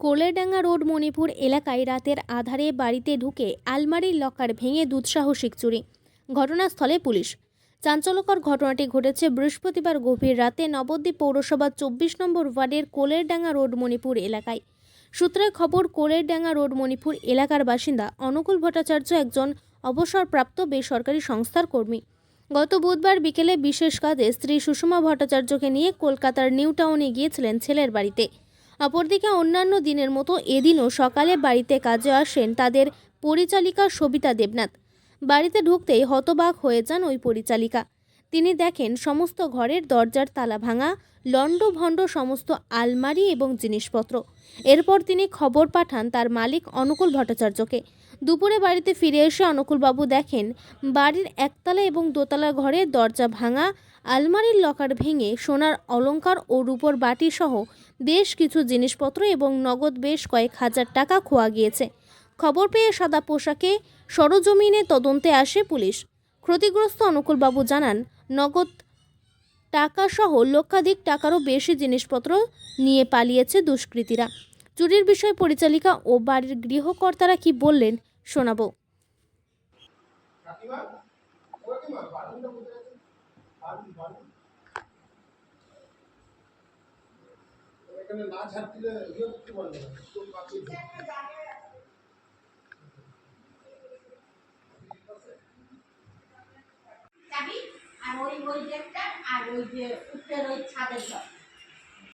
কোলেডাঙ্গা road, Manipur এলাকায় রাতের আধারে বাড়িতে ঢুকে আলমারির লকার ভেঙে দুঃসাহসিক চুরি। ঘটনাস্থলে পুলিশ। চাঞ্চল্যকর ঘটনাটি ঘটেছে বৃহস্পতিবার গভীর রাতে নবদ্বীপ পৌরসভার চব্বিশ নম্বর ওয়ার্ডের কোলেরডাঙ্গা রোড, মণিপুর এলাকায়। সূত্রের খবর কোলেরডাঙ্গা রোড, মণিপুর এলাকার বাসিন্দা অনুকূল ভট্টাচার্য একজন অবসরপ্রাপ্ত বেসরকারি সংস্থার কর্মী। গত বুধবার বিকেলে বিশেষ কাজে স্ত্রী সুষমা ভট্টাচার্যকে নিয়ে কলকাতার নিউ টাউনে গিয়েছিলেন ছেলের বাড়িতে। অপরদিকে অন্যান্য দিনের মতো এদিনও সকালে বাড়িতে কাজে আসেন তাদের পরিচালিকা সবিতা দেবনাথ। বাড়িতে ঢুকতেই হতবাক হয়ে যান ওই পরিচালিকা। তিনি দেখেন সমস্ত ঘরের দরজার তালা ভাঙা, লণ্ডভণ্ড সমস্ত আলমারি এবং জিনিসপত্র। এরপর তিনি খবর পাঠান তার মালিক অনুকূল ভট্টাচার্যকে। দুপুরে বাড়িতে ফিরে এসে অনুকূলবাবু দেখেন বাড়ির একতলা এবং দোতলা ঘরে দরজা ভাঙা, আলমারির লকার ভেঙে সোনার অলংকার ও রূপোর বাটি সহ বেশ কিছু জিনিসপত্র এবং নগদ বেশ কয়েক হাজার টাকা খোয়া গিয়েছে। খবর পেয়ে সাদা পোশাকে সরজমিনে তদন্তে আসে পুলিশ। ক্ষতিগ্রস্ত অনুকূলবাবু জানান নগদ টাকাসহ লক্ষাধিক টাকারও বেশি জিনিসপত্র নিয়ে পালিয়েছে দুষ্কৃতীরা। চুরির বিষয়ে পরিচালিকা ও বাড়ির গৃহকর্তারা কি বললেন শোনাবো। এখানে না ঝাড় দিলে ইয়ে না তোর কাছে চাবি আর ওই ওই গেটটা আর ওই যে উত্তর ওই ছাদের ঘর